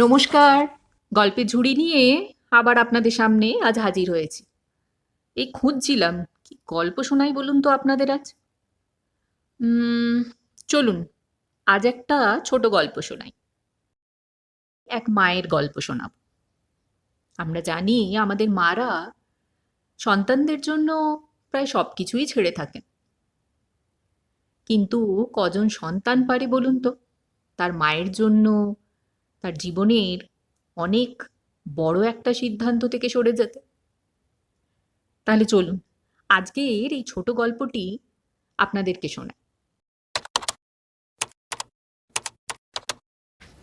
নমস্কার। গল্পের ঝুড়ি নিয়ে আবার আপনাদের সামনে আজ হাজির হয়েছি। এই খুঁজছিলাম, কি গল্প শোনাই বলুন তো আপনাদের আজ? চলুন, আজ একটা ছোট গল্প শোনাই। এক মায়ের গল্প শোনাব। আমরা জানি আমাদের মারা সন্তানদের জন্য প্রায় সব কিছুই ছেড়ে থাকেন। কিন্তু কজন সন্তান পারে বলুন তো? তার মায়ের জন্য তার জীবনের অনেক বড় একটা সিদ্ধান্ত থেকে সরে যেতে। তাহলে চলুন, আজকের এই ছোট গল্পটি আপনাদেরকে শোনায়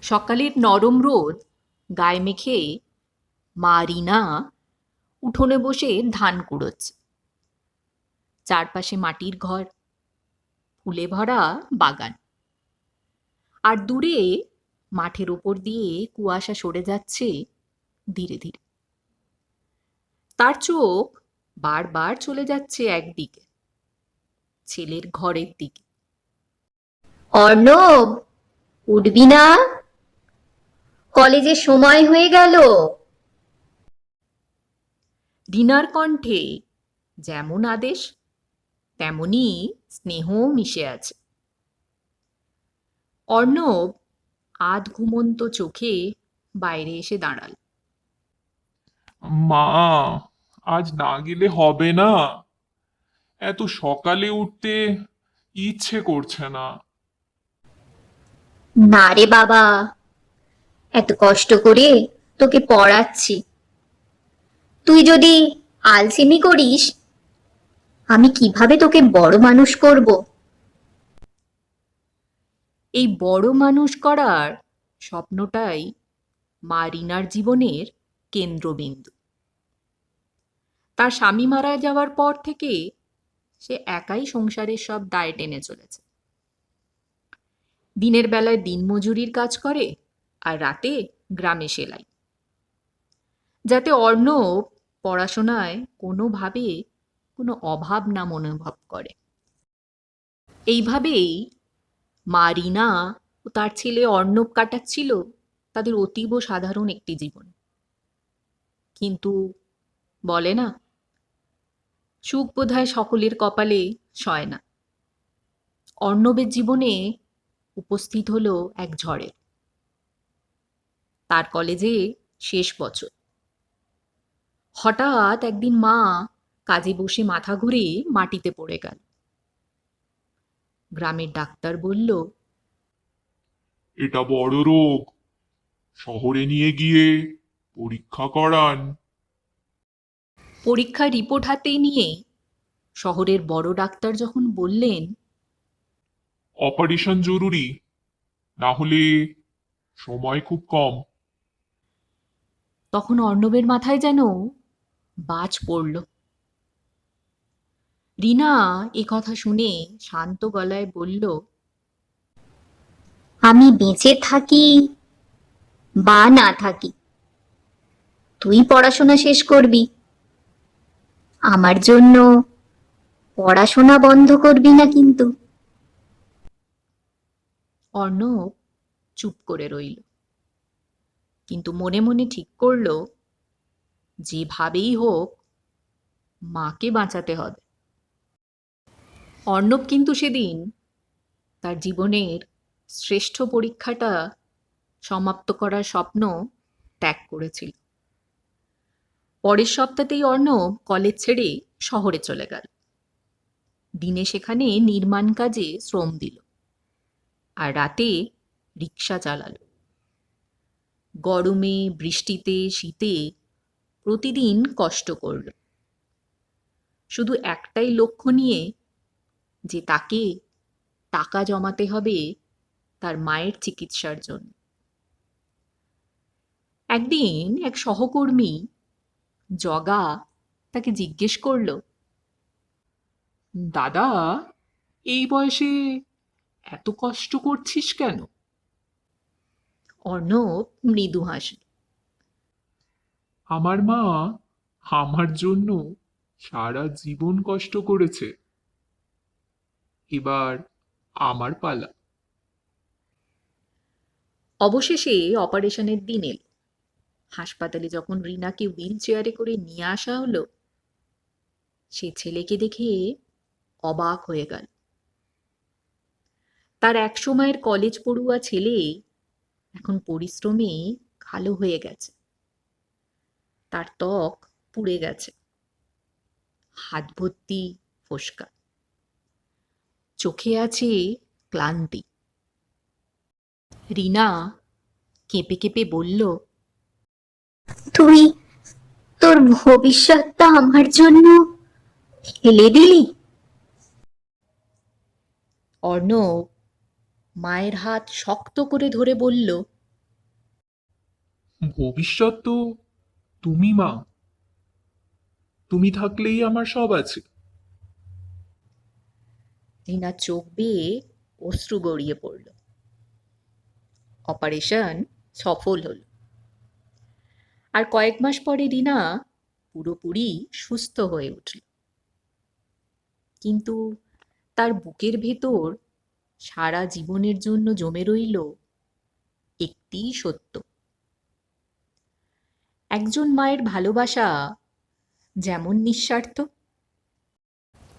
সকালের নরম রোদ, গায়ে মেখে মা রিনা উঠোনে বসে ধান কুড়োচ্ছে। চারপাশে মাটির ঘর, ফুলে ভরা বাগান। আর দূরে মাঠের ওপর দিয়ে কুয়াশা সরে যাচ্ছে ধীরে ধীরে। তার চোখ বারবার চলে যাচ্ছে একদিকে ছেলের ঘরের দিকে। অর্ণব উঠবি না। কলেজের সময় হয়ে গেল। ডিনার কণ্ঠে যেমন আদেশ তেমনি স্নেহ মিশে আছে। অর্ণব আধ ঘুমন্ত চোখে বাইরে এসে দাঁড়াল। মা আজ না গেলে হবে না। এত সকালে উঠতে ইচ্ছে করছে না। না রে বাবা এত কষ্ট করে তোকে পড়াচ্ছি। তুই যদি আলসেমি করিস আমি কীভাবে তোকে বড় মানুষ করব? এই বড় মানুষ করার স্বপ্নটাই মা রিনার জীবনের কেন্দ্রবিন্দু। তার স্বামী মারা যাওয়ার পর থেকে সে একাই সংসারের সব দায় টেনে চলেছে। দিনের বেলায় দিনমজুরির কাজ করে আর রাতে গ্রামে সেলাই। যাতে অর্ণব পড়াশোনায় কোনোভাবে কোনো অভাব না মনোভব করে। এইভাবেই মা রিনা ও তার ছেলে অর্ণব কাটাচ্ছিল তাদের অতীব সাধারণ একটি জীবন। কিন্তু বলে না, সুখ বোধহয় সকলের কপালে সয় না। অর্ণবের জীবনে উপস্থিত হলো এক ঝড়ের। তার কলেজে শেষ বছর। হঠাৎ একদিন মা কাজে বসে মাথা ঘুরে মাটিতে পড়ে গেল। গ্রামের ডাক্তার বলল এটা বড় রোগ। শহরে নিয়ে গিয়ে পরীক্ষা করান। পরীক্ষার রিপোর্ট হাতে নিয়ে শহরের বড় ডাক্তার যখন বললেন অপারেশন জরুরি না হলে সময় খুব কম। তখন অর্ণবের মাথায় যেন বাজ পড়ল। রিনা এ কথা শুনে শান্ত গলায় বলল আমি বেঁচে থাকি বা না থাকি? তুই পড়াশোনা শেষ করবি? আমার জন্য পড়াশোনা বন্ধ করবি না কিন্তু? অর্ণব চুপ করে রইল। কিন্তু মনে মনে ঠিক করল যেভাবেই হোক মাকে বাঁচাতে হবে। অর্ণব কিন্তু সেদিন তার জীবনের শ্রেষ্ঠ পরীক্ষাটা সমাপ্ত করার স্বপ্ন ত্যাগ করেছিল। পরের সপ্তাহতেই অর্ণব কলেজ ছেড়ে শহরে চলে গেল। দিনে সেখানে নির্মাণ কাজে শ্রম দিল আর রাতে রিক্সা চালালো। গরমে, বৃষ্টিতে, শীতে প্রতিদিন কষ্ট করল। শুধু একটাই লক্ষ্য নিয়ে যে তাকে টাকা জমাতে হবে তার মায়ের চিকিৎসার জন্য। একদিন এক সহকর্মী জগা তাকে জিজ্ঞেস করল দাদা এই বয়সে এত কষ্ট করছিস কেন? অর্ণব মৃদু হাসল আমার মা আমার জন্য সারা জীবন কষ্ট করেছে। এবার আমার পালা। অবশেষে অপারেশনের দিন এলো। হাসপাতালে যখন রিনাকে হুইল চেয়ারে করে নিয়ে আসা হলো, সে ছেলেকে দেখে অবাক হয়ে গেল। তার এক সময়ের কলেজ পড়ুয়া ছেলে এখন পরিশ্রমে কালো হয়ে গেছে। তার ত্বক পুড়ে গেছে। হাত ভর্তি ফোসকা। চোখে আছে ক্লান্তি। রিনা কেঁপে কেঁপে বলল তুই তোর ভবিষ্যৎটা আমার জন্য ফেলে দিলি? অর্ণব মায়ের হাত শক্ত করে ধরে বলল ভবিষ্যৎ তো তুমি মা। তুমি থাকলেই আমার সব আছে। রিনা চোখ বেয়ে অশ্রু গড়িয়ে পড়ল। অপারেশন সফল হল। আর কয়েক মাস পরে রিনা পুরোপুরি সুস্থ হয়ে উঠল। কিন্তু তার বুকের ভেতর সারা জীবনের জন্য জমে রইল একটি সত্য। একজন মায়ের ভালোবাসা যেমন নিঃস্বার্থ,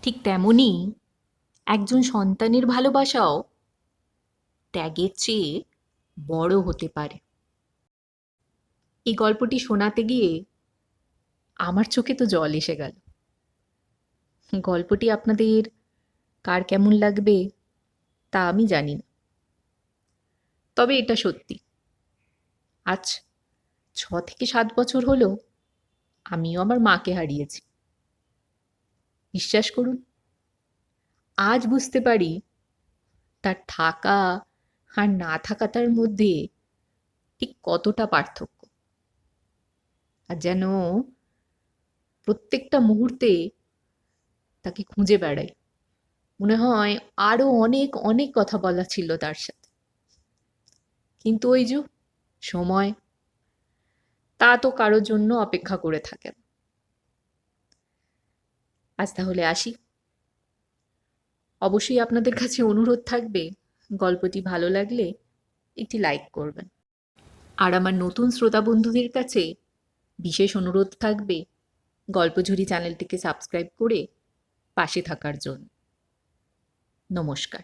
ঠিক তেমনই একজন সন্তানের ভালোবাসাও ত্যাগের চেয়ে বড় হতে পারে। এই গল্পটি শোনাতে গিয়ে আমার চোখে তো জল এসে গেল। গল্পটি আপনাদের কার কেমন লাগবে তা আমি জানি না। তবে এটা সত্যি। আজ ছ থেকে সাত বছর হলো আমিও আমার মাকে হারিয়েছি। বিশ্বাস করুন আজ বুঝতে পারি তার থাকা আর না থাকাটার মধ্যে ঠিক কতটা পার্থক্য। আর যেন প্রত্যেকটা মুহূর্তে তাকে খুঁজে বেড়াই। মনে হয় আরও অনেক অনেক কথা বলা ছিল তার সাথে। কিন্তু ওই যে সময়, তা তো কারোর জন্য অপেক্ষা করে থাকেন আজ তাহলে আসি। অবশ্যই আপনাদের কাছে অনুরোধ থাকবে, গল্পটি ভালো লাগলে একটি লাইক করবেন। আর আমার নতুন শ্রোতা বন্ধুদের কাছে বিশেষ অনুরোধ থাকবে, গল্পঝুরি চ্যানেলটিকে সাবস্ক্রাইব করে পাশে থাকার জন্য। নমস্কার।